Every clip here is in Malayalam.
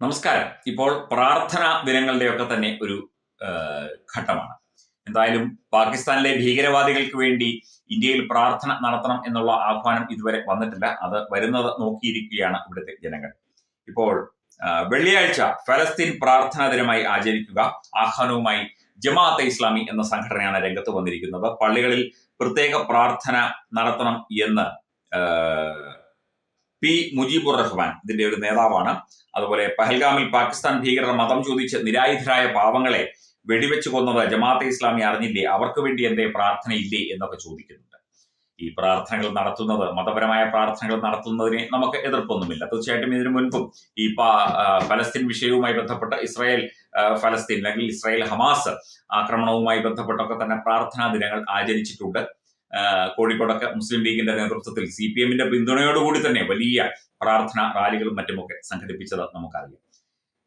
നമസ്കാരം. ഇപ്പോൾ പ്രാർത്ഥനാ ദിനങ്ങളുടെയൊക്കെ തന്നെ ഒരു ഘട്ടമാണ്. എന്തായാലും പാകിസ്ഥാനിലെ ഭീകരവാദികൾക്ക് വേണ്ടി ഇന്ത്യയിൽ പ്രാർത്ഥന നടത്തണം എന്നുള്ള ആഹ്വാനം ഇതുവരെ വന്നിട്ടില്ല. അത് വരുന്നത് നോക്കിയിരിക്കുകയാണ് ഇവിടുത്തെ ജനങ്ങൾ. ഇപ്പോൾ വെള്ളിയാഴ്ച ഫലസ്തീൻ പ്രാർത്ഥനാ ദിനമായി ആചരിക്കുക ആഹ്വാനവുമായി ജമാഅത്തെ ഇസ്ലാമി എന്ന സംഘടനയാണ് രംഗത്ത് വന്നിരിക്കുന്നത്. പള്ളികളിൽ പ്രത്യേക പ്രാർത്ഥന നടത്തണം എന്ന് പി മുജീബുർ റഹ്മാൻ ഇതിന്റെ ഒരു നേതാവാണ്. അതുപോലെ പഹൽഗാമിൽ പാകിസ്ഥാൻ ഭീകരർ മതം ചോദിച്ച് നിരായുധരായ പാവങ്ങളെ വെടിവെച്ച് കൊന്നത് ജമാഅത്തെ ഇസ്ലാമി അറിഞ്ഞില്ലേ? അവർക്ക് വേണ്ടി എന്തേ പ്രാർത്ഥന പ്രാർത്ഥനയില്ലേ? എന്നൊക്കെ ചോദിക്കുന്നുണ്ട്. ഈ പ്രാർത്ഥനകൾ നടത്തുന്നത് മതപരമായ പ്രാർത്ഥനകൾ നടത്തുന്നതിനെ നമുക്ക് എതിർപ്പൊന്നുമില്ല. തീർച്ചയായിട്ടും ഇതിനു മുൻപും ഈ ഫലസ്തീൻ വിഷയവുമായി ബന്ധപ്പെട്ട് ഇസ്രായേൽ ഫലസ്തീൻ അല്ലെങ്കിൽ ഇസ്രായേൽ ഹമാസ് ആക്രമണവുമായി ബന്ധപ്പെട്ടൊക്കെ തന്നെ പ്രാർത്ഥനാ ദിനങ്ങൾ ആചരിച്ചിട്ടുണ്ട്. കോഴിക്കോടൊക്കെ മുസ്ലിം ലീഗിന്റെ നേതൃത്വത്തിൽ സി പി എമ്മിന്റെ പിന്തുണയോടുകൂടി തന്നെ വലിയ പ്രാർത്ഥന റാലികളും മറ്റുമൊക്കെ സംഘടിപ്പിച്ചത് നമുക്കറിയാം.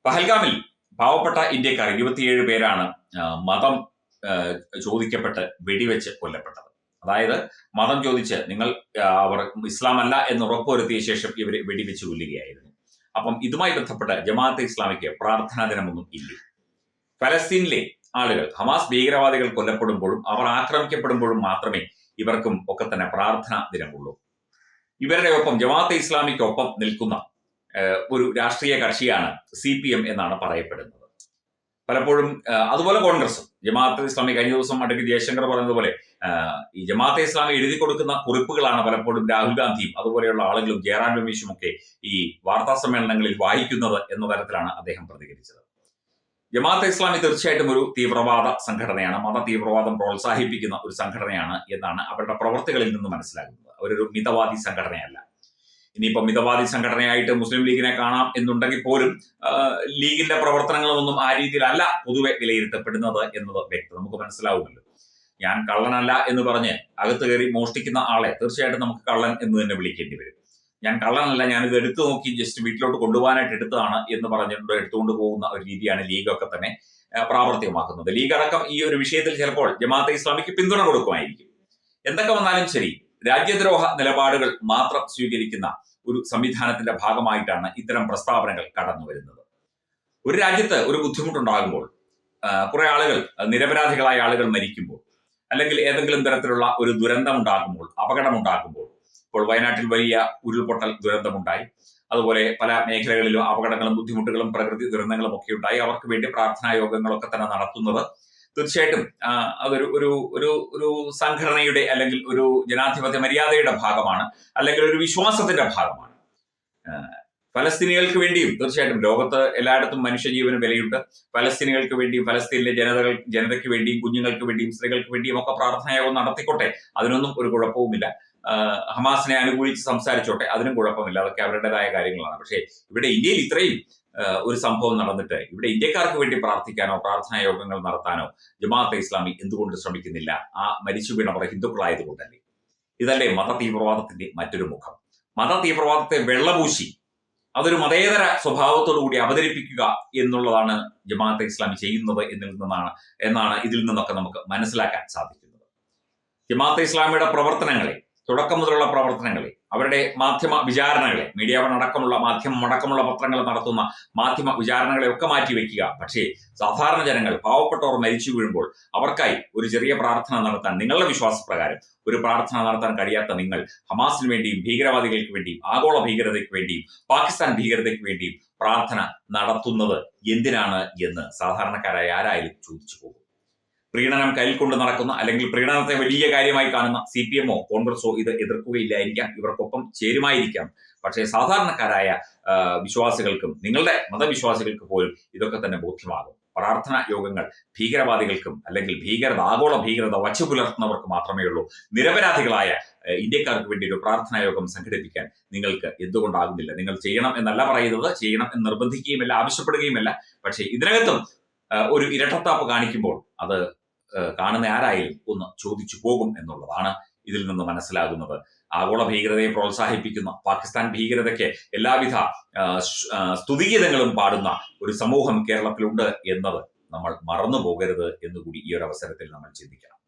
പഹൽഗാമിൽ പാവപ്പെട്ട ഇന്ത്യക്കാർ ഇരുപത്തിയേഴ് പേരാണ് മതം ചോദിക്കപ്പെട്ട് വെടിവെച്ച് കൊല്ലപ്പെട്ടത്. അതായത് മതം ചോദിച്ച് നിങ്ങൾ അവർ ഇസ്ലാമല്ല എന്ന് ഉറപ്പുവരുത്തിയ ശേഷം ഇവർ വെടിവെച്ച് കൊല്ലുകയായിരുന്നു. അപ്പം ഇതുമായി ബന്ധപ്പെട്ട് ജമാഅത്തെ ഇസ്ലാമിക്ക് പ്രാർത്ഥനാ ദിനമൊന്നും ഇല്ല. ഫലസ്തീനിലെ ആളുകൾ ഹമാസ് ഭീകരവാദികൾ കൊല്ലപ്പെടുമ്പോഴും അവർ ആക്രമിക്കപ്പെടുമ്പോഴും മാത്രമേ ഇവർക്കും ഒക്കെ തന്നെ പ്രാർത്ഥനാ ദിനമുള്ളൂ. ഇവരുടെ ഒപ്പം ജമാഅത്തെ ഇസ്ലാമിക്കൊപ്പം നിൽക്കുന്ന ഒരു രാഷ്ട്രീയ കക്ഷിയാണ് സി പി എം എന്നാണ് പറയപ്പെടുന്നത്. പലപ്പോഴും അതുപോലെ കോൺഗ്രസും. ജമാഅത്തെ ഇസ്ലാമി കഴിഞ്ഞ ദിവസം അടക്കി ജയശങ്കർ പറഞ്ഞതുപോലെ ഈ ജമാഅത്തെ ഇസ്ലാമി എഴുതി കൊടുക്കുന്ന കുറിപ്പുകളാണ് പലപ്പോഴും രാഹുൽ ഗാന്ധിയും അതുപോലെയുള്ള ആളുകളും ജയറാം രമേശും ഒക്കെ ഈ വാർത്താ സമ്മേളനങ്ങളിൽ വായിക്കുന്നത് എന്ന തരത്തിലാണ് അദ്ദേഹം പ്രതികരിച്ചത്. ജമാഅത്തെ ഇസ്ലാമി തീർച്ചയായിട്ടും ഒരു തീവ്രവാദ സംഘടനയാണ്. മത തീവ്രവാദം പ്രോത്സാഹിപ്പിക്കുന്ന ഒരു സംഘടനയാണ് എന്നാണ് അവരുടെ പ്രവർത്തികളിൽ നിന്ന് മനസ്സിലാകുന്നത്. അവരൊരു മിതവാദി സംഘടനയല്ല. ഇനിയിപ്പോൾ മിതവാദി സംഘടനയായിട്ട് മുസ്ലിം ലീഗിനെ കാണാം എന്നുണ്ടെങ്കിൽ പോലും ലീഗിന്റെ പ്രവർത്തനങ്ങളൊന്നും ആ രീതിയിലല്ല പൊതുവെ വിലയിരുത്തപ്പെടുന്നത് എന്നത് വ്യക്തം. നമുക്ക് മനസ്സിലാവുമല്ലോ. ഞാൻ കള്ളനല്ല എന്ന് പറഞ്ഞ് അകത്ത് കയറി മോഷ്ടിക്കുന്ന ആളെ തീർച്ചയായിട്ടും നമുക്ക് കള്ളൻ എന്ന് തന്നെ വിളിക്കേണ്ടി വരും. ഞാൻ കള്ളനല്ല ഞാനിത് എടുത്തു നോക്കി ജസ്റ്റ് വീട്ടിലോട്ട് കൊണ്ടുപോകാനായിട്ട് എടുത്തതാണ് എന്ന് പറഞ്ഞിട്ട് എടുത്തുകൊണ്ട് പോകുന്ന ഒരു രീതിയാണ് ലീഗ് ഒക്കെ തന്നെ പ്രാവർത്തികമാക്കുന്നത്. ലീഗ് അടക്കം ഈ ഒരു വിഷയത്തിൽ ചിലപ്പോൾ ജമാഅത്തെ ഇസ്ലാമിക്ക് പിന്തുണ കൊടുക്കുമായിരിക്കും. എന്തൊക്കെ വന്നാലും ശരി രാജ്യദ്രോഹ നിലപാടുകൾ മാത്രം സ്വീകരിക്കുന്ന ഒരു സംവിധാനത്തിന്റെ ഭാഗമായിട്ടാണ് ഇത്തരം പ്രസ്താവനകൾ കടന്നു വരുന്നത്. ഒരു രാജ്യത്ത് ഒരു ബുദ്ധിമുട്ടുണ്ടാകുമ്പോൾ കുറെ ആളുകൾ നിരപരാധികളായ ആളുകൾ മരിക്കുമ്പോൾ അല്ലെങ്കിൽ ഏതെങ്കിലും തരത്തിലുള്ള ഒരു ദുരന്തം ഉണ്ടാകുമ്പോൾ അപകടം ഉണ്ടാകുമ്പോൾ ഇപ്പോൾ വയനാട്ടിൽ വലിയ ഉരുൾപൊട്ടൽ ദുരന്തമുണ്ടായി. അതുപോലെ പല മേഖലകളിലും അപകടങ്ങളും ബുദ്ധിമുട്ടുകളും പ്രകൃതി ദുരന്തങ്ങളും ഒക്കെ ഉണ്ടായി. അവർക്ക് വേണ്ടി പ്രാർത്ഥനാ യോഗങ്ങളൊക്കെ തന്നെ നടത്തുന്നത്. തീർച്ചയായിട്ടും അതൊരു ഒരു ഒരു ഒരു സംഘടനയുടെ അല്ലെങ്കിൽ ഒരു ജനാധിപത്യ മര്യാദയുടെ ഭാഗമാണ്. അല്ലെങ്കിൽ ഒരു വിശ്വാസത്തിന്റെ ഭാഗമാണ്. ഫലസ്തീനികൾക്ക് വേണ്ടിയും തീർച്ചയായിട്ടും ലോകത്ത് എല്ലായിടത്തും മനുഷ്യജീവന് വിലയുണ്ട്. ഫലസ്തീനികൾക്ക് വേണ്ടിയും ഫലസ്തീനിലെ ജനതകൾ ജനതയ്ക്ക് വേണ്ടിയും കുഞ്ഞുങ്ങൾക്ക് വേണ്ടിയും സ്ത്രീകൾക്ക് വേണ്ടിയും ഒക്കെ പ്രാർത്ഥനയോഗം നടത്തിക്കോട്ടെ. അതിനൊന്നും ഒരു കുഴപ്പവുമില്ല. ഹമാസിനെ അനുകൂലിച്ച് സംസാരിച്ചോട്ടെ. അതിനും കുഴപ്പമില്ല. അതൊക്കെ അവരുടേതായ കാര്യങ്ങളാണ്. പക്ഷേ ഇവിടെ ഇന്ത്യയിൽ ഇത്രയും ഒരു സംഭവം നടന്നിട്ട് ഇവിടെ ഇന്ത്യക്കാർക്ക് വേണ്ടി പ്രാർത്ഥിക്കാനോ പ്രാർത്ഥനാ യോഗങ്ങൾ നടത്താനോ ജമാഅത്തെ ഇസ്ലാമി എന്തുകൊണ്ട് ശ്രമിക്കുന്നില്ല? ആ മരിച്ചു വീണവർ ഹിന്ദുക്കളായതുകൊണ്ടല്ലേ? ഇതല്ലേ മത തീവ്രവാദത്തിന്റെ മറ്റൊരു മുഖം. മത തീവ്രവാദത്തെ വെള്ളപൂശി അതൊരു മതേതര സ്വഭാവത്തോടു കൂടി അവതരിപ്പിക്കുക എന്നുള്ളതാണ് ജമാഅത്തെ ഇസ്ലാമി ചെയ്യുന്നത് എന്നിൽ നിന്നാണ് എന്നാണ് ഇതിൽ നിന്നൊക്കെ നമുക്ക് മനസ്സിലാക്കാൻ സാധിക്കുന്നത്. ജമാഅത്തെ ഇസ്ലാമിയുടെ പ്രവർത്തനങ്ങളെ തുടക്കം മുതലുള്ള പ്രവർത്തനങ്ങളെ അവരുടെ മാധ്യമ വിചാരണകളെ മീഡിയ വൺ അടക്കമുള്ള മാധ്യമം അടക്കമുള്ള പത്രങ്ങൾ നടത്തുന്ന മാധ്യമ വിചാരണകളെ ഒക്കെ മാറ്റി വെക്കുക. പക്ഷേ സാധാരണ ജനങ്ങൾ പാവപ്പെട്ടവർ മരിച്ചു വീഴുമ്പോൾ അവർക്കായി ഒരു ചെറിയ പ്രാർത്ഥന നടത്താൻ നിങ്ങളുടെ വിശ്വാസപ്രകാരം ഒരു പ്രാർത്ഥന നടത്താൻ കഴിയാത്ത നിങ്ങൾ ഹമാസിന് വേണ്ടിയും ഭീകരവാദികൾക്ക് വേണ്ടിയും ആഗോള ഭീകരതയ്ക്ക് വേണ്ടിയും പാകിസ്ഥാൻ ഭീകരതയ്ക്ക് വേണ്ടിയും പ്രാർത്ഥന നടത്തുന്നത് എന്തിനാണ് എന്ന് സാധാരണക്കാരായ ആരായാലും ചോദിച്ചു പോകും. പ്രീണനം കയ്യിൽ കൊണ്ട് നടക്കുന്ന അല്ലെങ്കിൽ പ്രീണനത്തെ വലിയ കാര്യമായി കാണുന്ന സി പി എമ്മോ കോൺഗ്രസോ ഇത് എതിർക്കുകയില്ലായിരിക്കാം. ഇവർക്കൊപ്പം ചേരുമായിരിക്കാം. പക്ഷേ സാധാരണക്കാരായ വിശ്വാസികൾക്കും നിങ്ങളുടെ മതവിശ്വാസികൾക്ക് പോലും ഇതൊക്കെ തന്നെ ബോധ്യമാകും. പ്രാർത്ഥന യോഗങ്ങൾ ഭീകരവാദികൾക്കും അല്ലെങ്കിൽ ഭീകരത ആഗോള ഭീകരത വച്ചു പുലർത്തുന്നവർക്ക് മാത്രമേ ഉള്ളൂ. നിരപരാധികളായ ഇന്ത്യക്കാർക്ക് വേണ്ടി ഒരു പ്രാർത്ഥനാ യോഗം സംഘടിപ്പിക്കാൻ നിങ്ങൾക്ക് എന്തുകൊണ്ടാകുന്നില്ല? നിങ്ങൾ ചെയ്യണം എന്നല്ല പറയുന്നത് ചെയ്യണം എന്ന് നിർബന്ധിക്കുകയുമല്ല ആവശ്യപ്പെടുകയുമല്ല. പക്ഷേ ഇതിനകത്തും ഒരു ഇരട്ടത്താപ്പ് കാണിക്കുമ്പോൾ അത് കാണുന്ന ആരായാലും ഒന്ന് ചോദിച്ചു പോകും എന്നുള്ളതാണ് ഇതിൽ നിന്ന് മനസ്സിലാകുന്നത്. ആഗോള ഭീകരതയെ പ്രോത്സാഹിപ്പിക്കുന്ന പാകിസ്ഥാൻ ഭീകരതയ്ക്ക് എല്ലാവിധ സ്തുതിഗീതങ്ങളും പാടുന്ന ഒരു സമൂഹം കേരളത്തിലുണ്ട് എന്നത് നമ്മൾ മറന്നു പോകരുത് എന്നുകൂടി ഈ ഒരു അവസരത്തിൽ നമ്മൾ ചിന്തിക്കണം.